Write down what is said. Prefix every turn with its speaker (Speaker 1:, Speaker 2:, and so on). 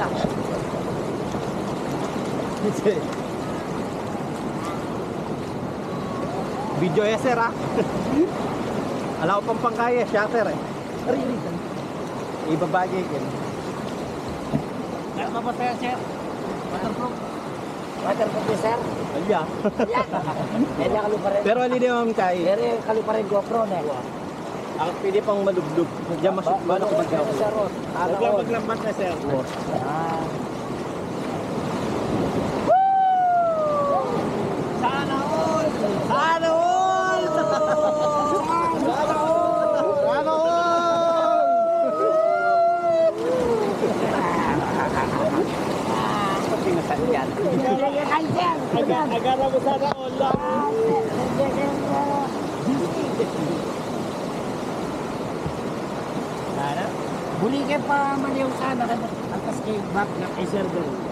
Speaker 1: wala.
Speaker 2: Video ya sir ah. Alam ko pang pangkaya, shutter eh.
Speaker 1: Ari, ari.
Speaker 2: Ibabagay kin.
Speaker 1: Ano ba tayo, sir? Waterproof. Waterproof ni sir.
Speaker 2: Alya.
Speaker 1: Yan yung kaluparin.
Speaker 2: Pero ali din ma'am kay.
Speaker 1: Pero yung kaluparin GoPro na.
Speaker 2: Ang pwede pang malublob. Diyan masuk balo ko magyaw.
Speaker 1: Sir, oh. Ala
Speaker 2: Huwag lang maglambat na sir.
Speaker 1: Ah.
Speaker 2: Sana all! Sana all! Sana all! Sana all! Pinasan yan. Agara mo sana all lang.
Speaker 1: Buli ka pa maliw sana. Atas kay back na kay sir doon.